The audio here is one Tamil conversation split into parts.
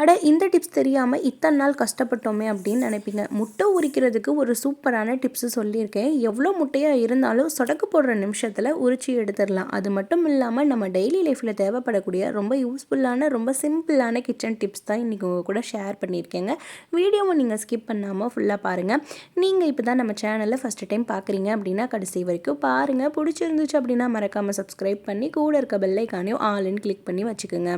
அட இந்த டிப்ஸ் தெரியாமல் இத்தனை நாள் கஷ்டப்பட்டோமே அப்படின்னு நினைப்பீங்க. முட்டை உரிக்கிறதுக்கு ஒரு சூப்பரான டிப்ஸு சொல்லியிருக்கேன். எவ்வளோ முட்டையாக இருந்தாலும் சொடக்கு போடுற நிமிஷத்தில் உரிச்சு எடுத்துடலாம். அது மட்டும் இல்லாமல் நம்ம டெய்லி லைஃப்பில் தேவைப்படக்கூடிய ரொம்ப யூஸ்ஃபுல்லான ரொம்ப சிம்பிளான கிச்சன் டிப்ஸ் தான் இன்றைக்கி உங்கள் கூட ஷேர் பண்ணியிருக்கேங்க. வீடியோவை நீங்கள் ஸ்கிப் பண்ணாமல் ஃபுல்லாக பாருங்கள் நீங்கள் இப்போ தான் நம்ம சேனலில் ஃபஸ்ட்டு டைம் பார்க்குறீங்க அப்படின்னா கடைசி வரைக்கும் பாருங்கள் பிடிச்சிருந்துச்சு அப்படின்னா மறக்காமல் சப்ஸ்கிரைப் பண்ணி கூட இருக்க பெல்லைக்கானையும் ஆல்னு கிளிக் பண்ணி வச்சுக்கோங்க.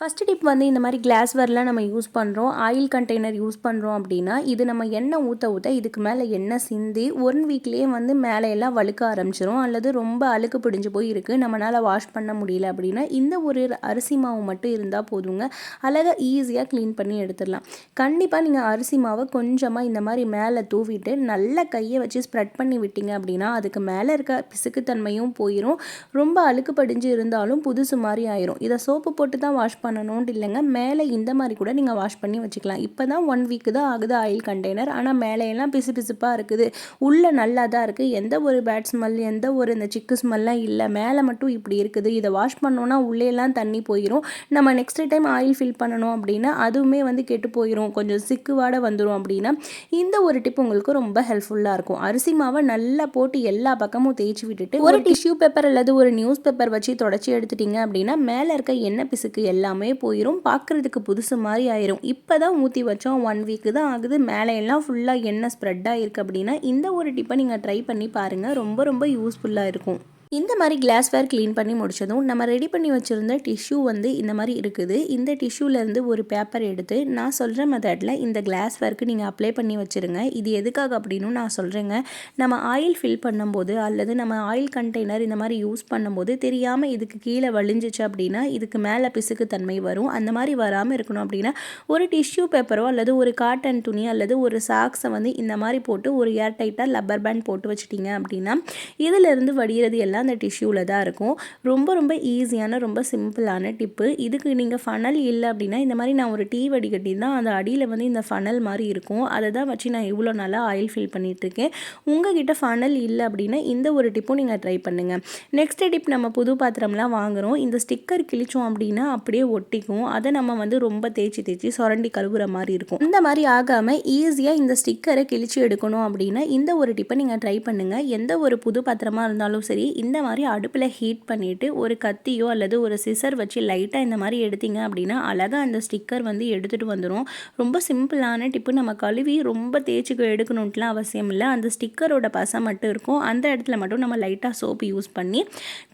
ஃபஸ்ட்டு டிப் வந்து இந்த மாதிரி கிளாஸ்வேர்லாம் நம்ம யூஸ் பண்ணுறோம் ஆயில் கண்டெய்னர் யூஸ் பண்ணுறோம் அப்படின்னா இது நம்ம எண்ணெய் ஊற்ற ஊற்ற இதுக்கு மேலே எண்ணெய் சிந்தி ஒன் வீக்லேயே வந்து மேலே எல்லாம் வழுக்க ஆரம்பிச்சிரும். அல்லது ரொம்ப அழுக்கு பிடிஞ்சு போய் இருக்குது நம்மளால் வாஷ் பண்ண முடியல அப்படின்னா இந்த ஒரு அரிசி மாவு மட்டும் இருந்தால் போதுங்க. அழகாக ஈஸியாக க்ளீன் பண்ணி எடுத்துடலாம். கண்டிப்பாக நீங்கள் அரிசி மாவை கொஞ்சமாக இந்த மாதிரி மேலே தூவிட்டு நல்ல கையை வச்சு ஸ்ப்ரெட் பண்ணி விட்டீங்க அப்படின்னா அதுக்கு மேலே இருக்க பிசுக்குத்தன்மையும் போயிடும் ரொம்ப அழுக்கு படிஞ்சு இருந்தாலும் புதுசு மாதிரி ஆயிரும். இதை சோப்பு போட்டு தான் வாஷ் பண்ணணும்னு இல்லைங்க. மேலே இந்த மாதிரி கூட நீங்கள் வாஷ் பண்ணி வச்சுக்கலாம். இப்போ தான் ஒன் வீக்கு தான் ஆகுது ஆயில் கண்டெய்னர் ஆனால் மேலேயெல்லாம் பிசு பிசுப்பாக இருக்குது. உள்ளே நல்லா தான் இருக்குது எந்த ஒரு பேட் ஸ்மெல் எந்த ஒரு இந்த சிக்கு ஸ்மெல்லாம் இல்லை. மேலே மட்டும் இப்படி இருக்குது. இதை வாஷ் பண்ணோன்னா உள்ளேலாம் தண்ணி போயிடும் நம்ம நெக்ஸ்ட் டைம் ஆயில் ஃபில் பண்ணணும் அப்படின்னா அதுவுமே வந்து கெட்டு போயிடும் கொஞ்சம் சிக்கு வாட வந்துடும் அப்படின்னா இந்த ஒரு டிப் உங்களுக்கு ரொம்ப ஹெல்ப்ஃபுல்லாக இருக்கும். அரிசி மாவை நல்லா போட்டு எல்லா பக்கமும் தேய்ச்சி விட்டுட்டு ஒரு டிஷ்யூ பேப்பர் அல்லது ஒரு நியூஸ் பேப்பர் வச்சு தொடச்சி எடுத்துட்டீங்க அப்படின்னா மேலே இருக்க எண்ணெய் பிசுக்கு எல்லாம் எல்லாமே போயிடும் பார்க்குறதுக்கு புதுசு மாதிரி ஆயிரும். இப்போ தான் ஊற்றி வச்சோம் ஒன் வீக்கு தான் ஆகுது. மேலே எல்லாம் ஃபுல்லாக எண்ணெய் ஸ்ப்ரெட் ஆகிருக்கு அப்படின்னா இந்த ஒரு டிப்பை நீங்கள் ட்ரை பண்ணி பாருங்கள் ரொம்ப ரொம்ப யூஸ்ஃபுல்லாக இருக்கும். இந்த மாதிரி கிளாஸ்வேர் க்ளீன் பண்ணி முடிச்சதும் நம்ம ரெடி பண்ணி வச்சுருந்த டிஷ்யூ வந்து இந்த மாதிரி இருக்குது. இந்த டிஷ்யூலேருந்து ஒரு பேப்பர் எடுத்து நான் சொல்கிற மெத்தடில் இந்த கிளாஸ்வேர்க்கு நீங்கள் அப்ளை பண்ணி வச்சுருங்க. இது எதுக்காக அப்படின்னு நான் சொல்கிறேங்க நம்ம ஆயில் ஃபில் பண்ணும்போது அல்லது நம்ம ஆயில் கண்டெய்னர் இந்த மாதிரி யூஸ் பண்ணும்போது தெரியாமல் இதுக்கு கீழே வழிஞ்சிச்சு அப்படின்னா இதுக்கு மேலே பிசுக்கு தன்மை வரும். அந்த மாதிரி வராமல் இருக்கணும் அப்படின்னா ஒரு டிஷ்யூ பேப்பரோ அல்லது ஒரு காட்டன் துணி அல்லது ஒரு சாக்ஸை வந்து இந்த மாதிரி போட்டு ஒரு ஏர் டைட்டாக லப்பர் பேண்ட் போட்டு வச்சிட்டிங்க அப்படின்னா இதிலிருந்து வடிகிறது எல்லாம் அந்த டிஷ்யூவில் தான் இருக்கும். ரொம்ப ரொம்ப ஈஸியான ரொம்ப சிம்பிளான டிப்பு. இதுக்கு நீங்கள் ஃபனல் இல்லை அப்படின்னா இந்த மாதிரி நான் ஒரு டீ வடிகட்டி தான் அந்த அடியில் வந்து இந்த ஃபனல் மாதிரி இருக்கும். அதை தான் வச்சு நான் இவ்வளோ நல்லா ஆயில் ஃபில் பண்ணிகிட்ருக்கேன் உங்ககிட்ட ஃபனல் இல்லை அப்படின்னா இந்த ஒரு டிப்பும் நீங்கள் ட்ரை பண்ணுங்கள் நெக்ஸ்ட் டிப் நம்ம புது பாத்திரம்லாம் வாங்குகிறோம் இந்த ஸ்டிக்கர் கிழிச்சோம் அப்படின்னா அப்படியே ஒட்டிக்கும். அதை நம்ம வந்து ரொம்ப தேய்ச்சி தேய்ச்சி சுரண்டி கழுவுற மாதிரி இருக்கும். இந்த மாதிரி ஆகாமல் ஈஸியாக இந்த ஸ்டிக்கரை கிழிச்சு எடுக்கணும் அப்படின்னா இந்த ஒரு டிப்பை நீங்கள் ட்ரை பண்ணுங்கள் எந்த ஒரு புது பாத்திரமாக இருந்தாலும் சரி இந்த மாதிரி அடுப்பில் ஹீட் பண்ணிவிட்டு ஒரு கத்தியோ அல்லது ஒரு சிசர் வச்சு லைட்டாக இந்த மாதிரி எடுத்தீங்க அப்படின்னா அழகாக அந்த ஸ்டிக்கர் வந்து எடுத்துகிட்டு வந்துடும் ரொம்ப சிம்பிளான டிப்பு நம்ம கழுவி ரொம்ப தேய்ச்சி எடுக்கணுன்ட்டுலாம் அவசியம் இல்லை. அந்த ஸ்டிக்கரோட பசை மட்டும் இருக்கும். அந்த இடத்துல மட்டும் நம்ம லைட்டாக சோப்பு யூஸ் பண்ணி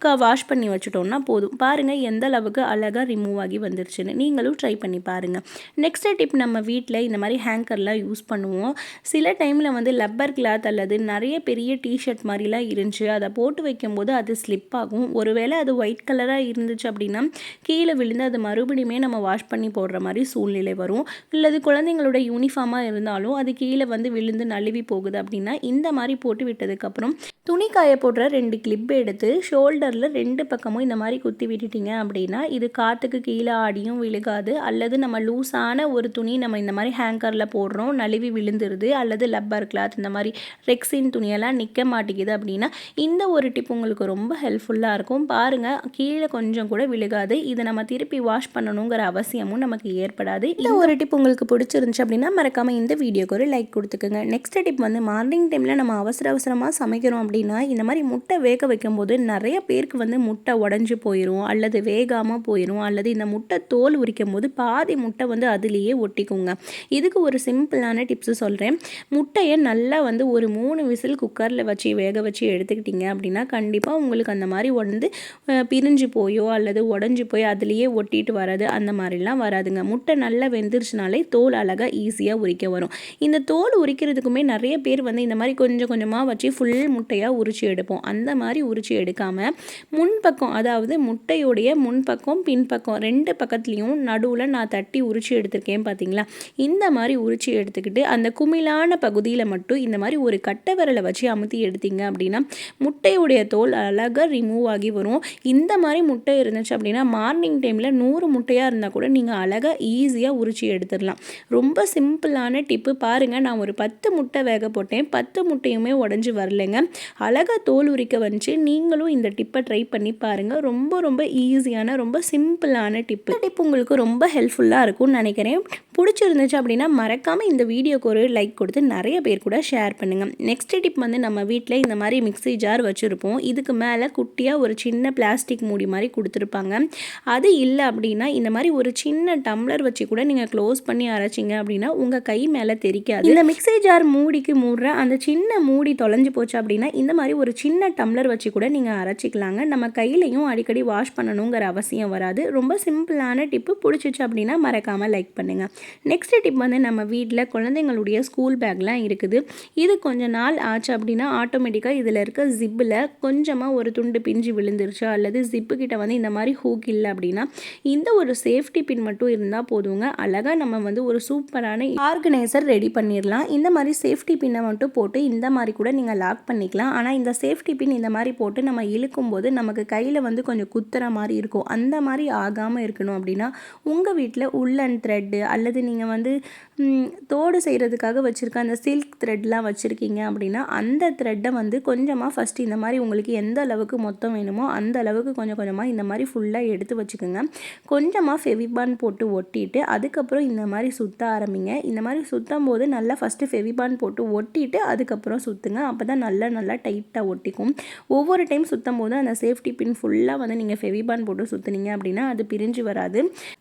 க வாஷ் பண்ணி வச்சுட்டோம்னா போதும். பாருங்கள் எந்த அளவுக்கு அழகாக ரிமூவ் ஆகி வந்துருச்சுன்னு. நீங்களும் ட்ரை பண்ணி பாருங்கள் நெக்ஸ்ட் டிப் நம்ம வீட்டில் இந்த மாதிரி ஹேங்கர்லாம் யூஸ் பண்ணுவோம். சில டைமில் வந்து லப்பர் கிளாத் அல்லது நிறைய பெரிய டிஷர்ட் மாதிரிலாம் இருந்துச்சு. அதை போட்டு வைக்கும்போது அது ஸ்லிப் ஆகும். ஒருவேளை அது ஒயிட் கலராக இருந்துச்சு அப்படின்னா கீழே விழுந்து அது மறுபடியுமே நம்ம வாஷ் பண்ணி போடுற மாதிரி சூழ்நிலை வரும். இல்லது குழந்தைங்களோட யூனிஃபார்மாக இருந்தாலும் அது கீழே வந்து விழுந்து நழுவி போகுது அப்படின்னா இந்த மாதிரி போட்டு விட்டதுக்கப்புறம் துணி காய போடுற ரெண்டு கிளிப் எடுத்து ஷோல்டரில் ரெண்டு பக்கமும் இந்த மாதிரி குத்தி விட்டுட்டீங்க அப்படின்னா இது காற்றுக்கு கீழே ஆடியும் விழுகாது. அல்லது நம்ம லூஸான ஒரு துணி நம்ம இந்த மாதிரி ஹேங்கரில் போடுறோம் நழுவி விழுந்துருது. அல்லது லப்பர் கிளாத் இந்த மாதிரி ரெக்ஸின் துணியெல்லாம் நிற்க மாட்டேங்குது அப்படின்னா இந்த ஒரு டிப் உங்களுக்கு ரொம்ப ஹெல்ப்ஃபுல்லாக இருக்கும். பாருங்கள் கீழே கொஞ்சம் கூட விழுகாது. இதை நம்ம திருப்பி வாஷ் பண்ணணுங்கிற அவசியமும் நமக்கு ஏற்படாது. இந்த ஒரு டிப் உங்களுக்கு பிடிச்சிருந்துச்சு அப்படின்னா மறக்காமல் இந்த வீடியோக்கு ஒரு லைக் கொடுத்துக்கோங்க. நெக்ஸ்ட் டிப் வந்து மார்னிங் டைமில் நம்ம அவசர அவசரமாக சமைக்கிறோம் அப்படின்னா இந்த மாதிரி முட்டை வேக வைக்கும்போது நிறைய பேருக்கு வந்து முட்டை உடஞ்சி போயிடும் அல்லது வேகாமல் போயிடும் அல்லது இந்த முட்டை தோல் உரிக்கும் போது பாதி முட்டை வந்து அதுலேயே ஒட்டிக்குங்க. இதுக்கு ஒரு சிம்பிளான டிப்ஸு சொல்கிறேன் முட்டையை நல்லா வந்து ஒரு மூணு விசில் குக்கரில் வச்சு வேக வச்சு எடுத்துக்கிட்டிங்க அப்படின்னா கண்டிப்பாக உங்களுக்கு அந்த மாதிரி வந்து பிரிஞ்சு போயோ அல்லது உடஞ்சி போய் அதுலேயே ஒட்டிட்டு வர்றது அந்த மாதிரிலாம் வராதுங்க. முட்டை நல்லா வெந்துருச்சுனாலே தோல் அழகாக ஈஸியாக உரிக்க வரும். இந்த தோல் உரிக்கிறதுக்குமே நிறைய பேர் வந்து இந்த மாதிரி கொஞ்சம் கொஞ்சமாக வச்சு ஃபுல் முட்டையாக உரிச்சு எடுப்போம். அந்த மாதிரி உரிச்சு எடுக்காமல் முன்பக்கம் அதாவது முட்டையுடைய முன்பக்கம் பின்பக்கம் ரெண்டு பக்கத்துலேயும் நடுவில் நான் தட்டி உரிச்சு எடுத்திருக்கேன் பார்த்தீங்களா இந்த மாதிரி உரிச்சு எடுத்துக்கிட்டு அந்த குமிழான பகுதியில் மட்டும் இந்த மாதிரி ஒரு கட்டை விரலை வச்சு அமுத்தி எடுத்தீங்க அப்படின்னா முட்டையுடைய தோல் தோல் அழகாக ரிமூவ் ஆகி வரும். இந்த மாதிரி முட்டை இருந்துச்சு அப்படின்னா மார்னிங் டைமில் நூறு முட்டையாக இருந்தால் கூட நீங்கள் அழகாக ஈஸியாக உரிச்சி எடுத்துடலாம். ரொம்ப சிம்பிளான டிப்பு பாருங்கள் நான் ஒரு பத்து முட்டை வேக போட்டேன். பத்து முட்டையுமே உடஞ்சி வரலைங்க. அழகாக தோல் உரிக்க வந்துச்சு. நீங்களும் இந்த டிப்பை ட்ரை பண்ணி பாருங்கள் ரொம்ப ரொம்ப ஈஸியான ரொம்ப சிம்பிளான டிப்பு டிப் உங்களுக்கு ரொம்ப ஹெல்ப்ஃபுல்லாக இருக்கும்னு நினைக்கிறேன். பிடிச்சிருந்துச்சு அப்படின்னா மறக்காமல் இந்த வீடியோக்கு ஒரு லைக் கொடுத்து நிறைய பேர் கூட ஷேர் பண்ணுங்கள் நெக்ஸ்ட் டிப் வந்து நம்ம வீட்டில் இந்த மாதிரி மிக்ஸி ஜார் வச்சுருப்போம். இது அதுக்கு மேலே குட்டியாக ஒரு சின்ன பிளாஸ்டிக் மூடி மாதிரி கொடுத்துருப்பாங்க. அது இல்லை அப்படின்னா இந்த மாதிரி ஒரு சின்ன டம்ளர் வச்சு கூட நீங்கள் க்ளோஸ் பண்ணி அரைச்சிங்க அப்படின்னா உங்கள் கை மேலே தெரிக்காது. இந்த மிக்ஸி ஜார் மூடிக்கு மூடுற அந்த சின்ன மூடி தொலைஞ்சு போச்சு அப்படின்னா இந்த மாதிரி ஒரு சின்ன டம்ளர் வச்சு கூட நீங்கள் அரைச்சிக்கலாங்க. நம்ம கையிலையும் அடிக்கடி வாஷ் பண்ணணுங்கிற அவசியம் வராது. ரொம்ப சிம்பிளான டிப்பு பிடிச்சிச்சு அப்படின்னா மறக்காமல் லைக் பண்ணுங்கள் நெக்ஸ்ட் டிப் வந்து நம்ம வீட்டில் குழந்தைங்களுடைய ஸ்கூல் பேக்லாம் இருக்குது. இது கொஞ்ச நாள் ஆச்சு அப்படின்னா ஆட்டோமேட்டிக்காக இதில் இருக்க ஜிப்பில் கொஞ்சமாக ஒரு துண்டு பிஞ்சு விழுந்துருச்சு? அல்லது ஜிப்பு கிட்ட வந்து இந்த மாதிரி ஹூக் இல்லை அப்படின்னா இந்த ஒரு சேஃப்டி பின் மட்டும் இருந்தால் போதுங்க. அழகாக நம்ம வந்து ஒரு சூப்பரான ஆர்கனைசர் ரெடி பண்ணிடலாம் இந்த மாதிரி சேஃப்டி பின்னை மட்டும் போட்டு இந்த மாதிரி கூட நீங்கள் லாக் பண்ணிக்கலாம். ஆனால் இந்த சேஃப்டி பின் இந்த மாதிரி போட்டு நம்ம இழுக்கும் போது நமக்கு கையில் வந்து கொஞ்சம் குத்துற மாதிரி இருக்கும். அந்த மாதிரி ஆகாமல் இருக்கணும் அப்படின்னா உங்கள் வீட்டில் உள்ளன் த்ரெட்டு அல்லது நீங்கள் வந்து தோடு செய்கிறதுக்காக வச்சுருக்க அந்த சில்க் த்ரெட்லாம் வச்சுருக்கீங்க அப்படின்னா அந்த த்ரெட்டை வந்து கொஞ்சமாக ஃபஸ்ட்டு இந்த மாதிரி உங்களுக்கு எந்த அளவுக்கு மொத்தம் வேணுமோ அந்த அளவுக்கு கொஞ்சம் கொஞ்சமாக இந்த மாதிரி ஃபுல்லாக எடுத்து வச்சுக்கோங்க. கொஞ்சமாக ஃபெவிபான் போட்டு ஒட்டிட்டு அதுக்கப்புறம் இந்த மாதிரி சுற்ற ஆரம்பிங்க. இந்த மாதிரி சுற்றும் போது நல்லா ஃபஸ்ட்டு ஃபெவிபான் போட்டு ஒட்டிட்டு அதுக்கப்புறம் சுற்றுங்க அப்போ தான் நல்லா நல்லா டைட்டாக ஒட்டிக்கும். ஒவ்வொரு டைம் சுற்றும் போது அந்த சேஃப்டி பின் ஃபுல்லாக வந்து நீங்கள் ஃபெவிபான் போட்டு சுற்றுனீங்க அப்படின்னா அது பிரிஞ்சு வராது.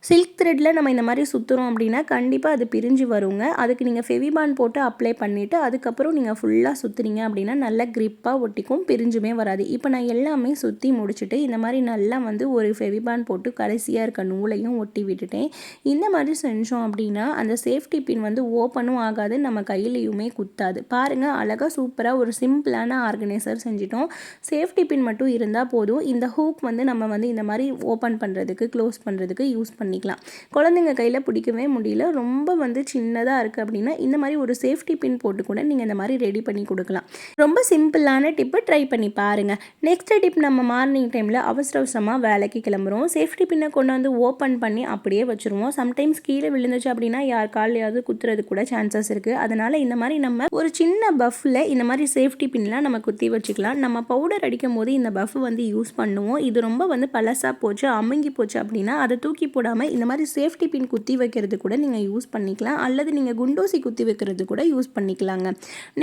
சில்க் த்ரெட்டில் நம்ம இந்த மாதிரி சுற்றுறோம் அப்படின்னா கண்டிப்பாக அது பிரிஞ்சு வருங்க. அதுக்கு நீங்கள் ஃபெவிபான் போட்டு அப்ளை பண்ணிவிட்டு அதுக்கப்புறம் நீங்கள் ஃபுல்லாக சுற்றுறீங்க அப்படின்னா நல்லா க்ரிப்பாக ஒட்டிக்கும் பிரிஞ்சுமே வராது. இப்போ நான் எல்லாமே சுற்றி முடிச்சுட்டு இந்த மாதிரி நல்லா வந்து ஒரு ஃபெவிபான் போட்டு கடைசியாக இருக்க நூலையும் ஒட்டி விட்டுட்டேன். இந்த மாதிரி செஞ்சோம் அப்படின்னா அந்த சேஃப்டி பின் வந்து ஓப்பனும் ஆகாது நம்ம கையிலையுமே குத்தாது. பாருங்கள் அழகாக சூப்பராக ஒரு சிம்பிளான ஆர்கனைசர் செஞ்சிட்டோம். சேஃப்டி பின் மட்டும் இருந்தால் போதும். இந்த ஹூக் வந்து நம்ம வந்து இந்த மாதிரி ஓப்பன் பண்ணுறதுக்கு க்ளோஸ் பண்ணுறதுக்கு யூஸ் பண்ணிக்கலாம். குழந்தைங்க கையில் பிடிக்கவே முடியல. ரொம்ப வந்து சின்னதாக இருக்குது அப்படின்னா இந்த மாதிரி ஒரு சேஃப்டி பின் போட்டு கூட நீங்கள் இந்த மாதிரி ரெடி பண்ணி கொடுக்கலாம். ரொம்ப சிம்பிளான டிப்பு ட்ரை பண்ணி பாருங்கள் நெக்ஸ்ட் டிப் நம்ம மார்னிங் டைமில் அவசர அவசரமாக வேலைக்கு கிளம்புறோம். சேஃப்டி பின்னை கொண்டு வந்து ஓப்பன் பண்ணி அப்படியே வச்சுருவோம். சம்டைம்ஸ் கீழே விழுந்துச்சு அப்படின்னா யார் காலையாவது குத்துறது கூட சான்சஸ் இருக்குது அதனால் இந்த மாதிரி நம்ம ஒரு சின்ன பஃப்பில் இந்த மாதிரி சேஃப்டி பின்லாம் நம்ம குத்தி வச்சுக்கலாம். நம்ம பவுடர் அடிக்கும் போது இந்த பஃப் வந்து யூஸ் பண்ணுவோம். இது ரொம்ப வந்து பழசாக போச்சு அமுங்கி போச்சு அப்படின்னா அதை தூக்கி போடாமல் இந்த மாதிரி சேஃப்டி பின் குத்தி வைக்கிறது கூட நீங்கள் யூஸ் பண்ணிக்கலாம். அல்லது நீங்கள் குண்டூசி குத்தி வைக்கிறது கூட யூஸ் பண்ணிக்கலாங்க.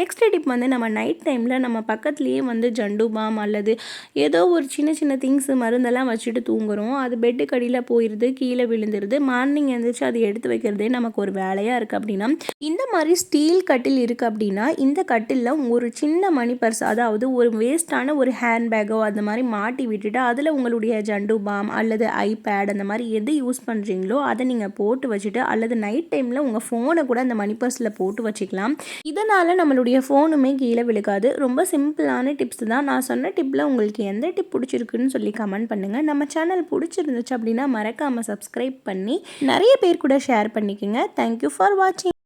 நெக்ஸ்ட் டிப் வந்து நம்ம நைட் டைமில் நம்ம பக்கத்துலேயே வந்து ஜண்டு பாம் அல்லது ஏதோ ஒரு சின்ன சின்ன திங்ஸ் மருந்தெல்லாம் வச்சுட்டு தூங்குறோம். அது பெட்டு கடியில் போயிடுது கீழே விழுந்துருது. மார்னிங் எழுந்திரிச்சு அதை எடுத்து வைக்கிறதே நமக்கு ஒரு வேலையாக இருக்குது அப்படின்னா இந்த மாதிரி ஸ்டீல் கட்டில் இருக்குது அப்படின்னா இந்த கட்டிலில் ஒரு சின்ன மணி பர்ஸ் அதாவது ஒரு வேஸ்ட்டான ஒரு ஹேண்ட்பேக்கோ அந்த மாதிரி மாட்டி விட்டுட்டு அதில் உங்களுடைய ஜண்டு பாம் அல்லது ஐபேட் அந்த மாதிரி எது யூஸ் பண்ணுறீங்களோ அதை நீங்கள் போட்டு வச்சுட்டு அல்லது நைட் டைமில் உங்கள் ஃபோனை கூட அந்த மணி பர்ஸில் போட்டு வச்சுக்கலாம். இதனால் நம்மளுடைய ஃபோனுமே கீழே விழுகாது. ரொம்ப சிம்பிளான டிப்ஸ் தான். நான் சொன்ன டிப்பில் உங்களுக்கு எந்த டிப் பிடிச்சிருக்குன்னு சொல்லி கமெண்ட் பண்ணுங்கள் நம்ம சேனல் பிடிச்சிருந்துச்சு அப்படின்னா மறக்காமல் சப்ஸ்கிரைப் பண்ணி நிறைய பேர் கூட ஷேர் பண்ணிக்கோங்க. தேங்க்யூ ஃபார் வாட்சிங்